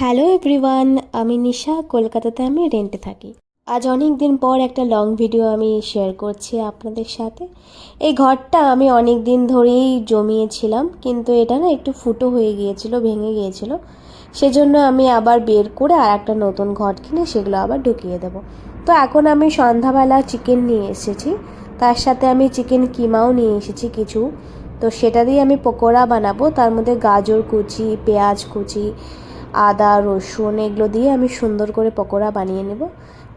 Hello everyone, আমি নিশা, কলকাতাতে আমি রেন্টে থাকি। আজ অনেক দিন পর একটা লং ভিডিও আমি শেয়ার করছি আপনাদের সাথে। এই ঘরটা আমি অনেক দিন ধরেই জমিয়েছিলাম, কিন্তু এটা না একটু ফুটো হয়ে গিয়েছিল, ভেঙে গিয়েছিল। সেজন্য আমি আবার বের করে আর একটা নতুন ঘর কিনে সেগুলো আবার ঢুকিয়ে দেবো। তো এখন আমি সন্ধ্যাবেলা চিকেন নিয়ে এসেছি। তার সাথে আমি চিকেন কিমাও নিয়ে এসেছি কিছু। তো সেটা দিয়ে আমি পকোড়া বানাবো। তার মধ্যে গাজর কুচি, পেঁয়াজ কুচি আদা রসুন এগুলো দিয়ে আমি সুন্দর করে পকোড়া বানিয়ে নেব।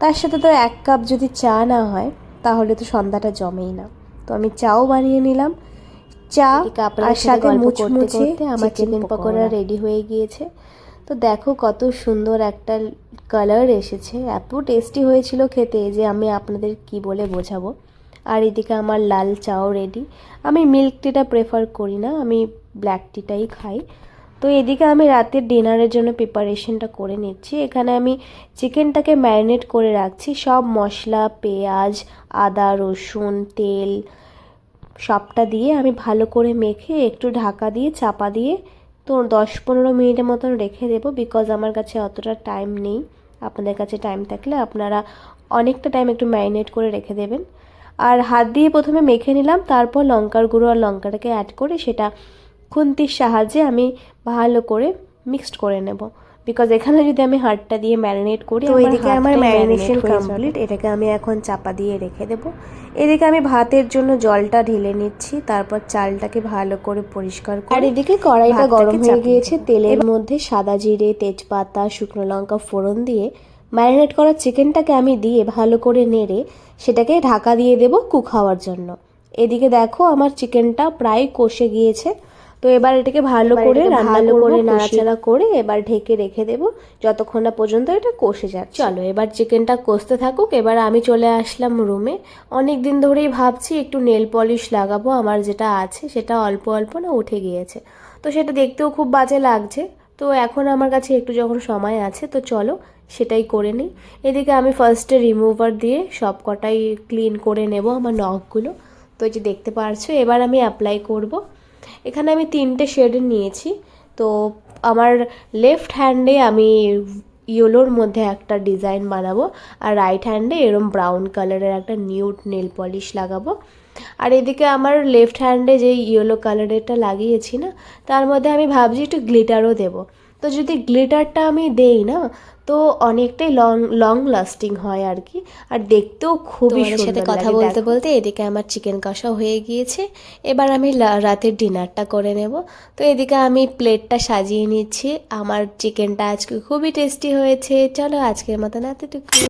তার সাথে তো এক কাপ যদি চা না হয় তাহলে তো সন্ধ্যাটা জমেই না। তো আমি চাও বানিয়ে নিলাম। চা আর সাথে মুচমুচে আমার চিকেন পকোড়া রেডি হয়ে গিয়েছে। তো দেখো কত সুন্দর একটা কালার এসেছে। এত টেস্টি হয়েছিল খেতে যে আমি আপনাদের কি বলে বোঝাবো। আর এদিকে আমার লাল চাও রেডি আমি মিল্ক টিটা প্রেফার করি না আমি ব্ল্যাক টিটাই খাই। তো এদিকে আমি রাতের ডিনারের জন্য প্রিপারেশনটা করে নিচ্ছি। এখানে আমি চিকেনটাকে ম্যারিনেট করে রাখছি। সব মশলা, পেঁয়াজ, আদা, রসুন, তেল, সবটা দিয়ে আমি ভালো করে মেখে একটু ঢাকা দিয়ে, চাপা দিয়ে তো দশ পনেরো মিনিটের মতন রেখে দেবো বিকজ আমার কাছে অতটা টাইম নেই। আপনাদের কাছে টাইম থাকলে আপনারা অনেকটা টাইম একটু ম্যারিনেট করে রেখে দেবেন। আর হাত দিয়ে প্রথমে মেখে নিলাম, তারপর লঙ্কার গুঁড়ো আর লঙ্কাটাকে অ্যাড করে সেটা খুন্তির সাহায্যে আমি ভালো করে মিক্সড করে নেব। বিকজ এখানে যদি আমি হাড়টা দিয়ে ম্যারিনেট করি তো এদিকে আমার ম্যারিনেশন কমপ্লিট এটাকে আমি এখন চাপা দিয়ে রেখে দেব। এদিকে আমি ভাতের জন্য জলটা ঢেলে নিচ্ছি তারপর চালটাকে ভালো করে পরিষ্কার করে আর এদিকে কড়াইটা গরম হয়ে গিয়েছে তেলের মধ্যে সাদা জিরে তেজপাতা শুকনো লঙ্কা ফোড়ন দিয়ে ম্যারিনেট করা চিকেনটাকে আমি দিয়ে ভালো করে নেড়ে সেটাকে ঢাকা দিয়ে দেব কুক হওয়ার জন্য। এদিকে দেখো আমার চিকেনটা প্রায় কষে গিয়েছে। তো এবার এটাকে ভালো করে রান্না করে নাড়াচাড়া করে এবার ঢেকে রেখে দেবো। যতক্ষণ না পর্যন্ত এটা কষে যাচ্ছে। চলো এবার চিকেনটা কষতে থাকুক। এবার আমি চলে আসলাম রুমে অনেক দিন ধরেই ভাবছি একটু নেল পলিশ লাগাবো আমার যেটা আছে সেটা অল্প অল্প না উঠে গিয়েছে। তো সেটা দেখতেও খুব বাজে লাগছে। তো এখন আমার কাছে একটু যখন সময় আছে তো চলো সেটাই করে নিই। এদিকে আমি ফার্স্টে রিমুভার দিয়ে সব কটাই ক্লিন করে নেব আমার নখগুলো। তো এই যে দেখতে পারছ এবার আমি অ্যাপ্লাই করব। এখানে আমি তিনটে শেড নিয়েছি। তো আমার লেফট হ্যান্ডে আমি ইয়েলোর মধ্যে একটা ডিজাইন বানাবো আর রাইট হ্যান্ডে এরম ব্রাউন কালারের একটা নিউড নেল পলিশ লাগাবো। আর এদিকে আমার লেফট হ্যান্ডে যে ইয়েলো কালারেরটা লাগিয়েছি না, তার মধ্যে আমি ভাবছি একটু গ্লিটারও দেবো। তো যদি গ্লিটারটা আমি দেই না তো অনেকটাই লং লং লাস্টিং হয় আর কি। আর দেখতেও খুবই তোমাদের সাথে সুন্দর কথা বলতে বলতে এদিকে আমার চিকেন কষা হয়ে গিয়েছে। এবার আমি রাতের ডিনারটা করে নেব। তো এদিকে আমি প্লেটটা সাজিয়ে নিচ্ছি। আমার চিকেনটা আজকে খুবই টেস্টি হয়েছে। চলো আজকের মতন এতটুকু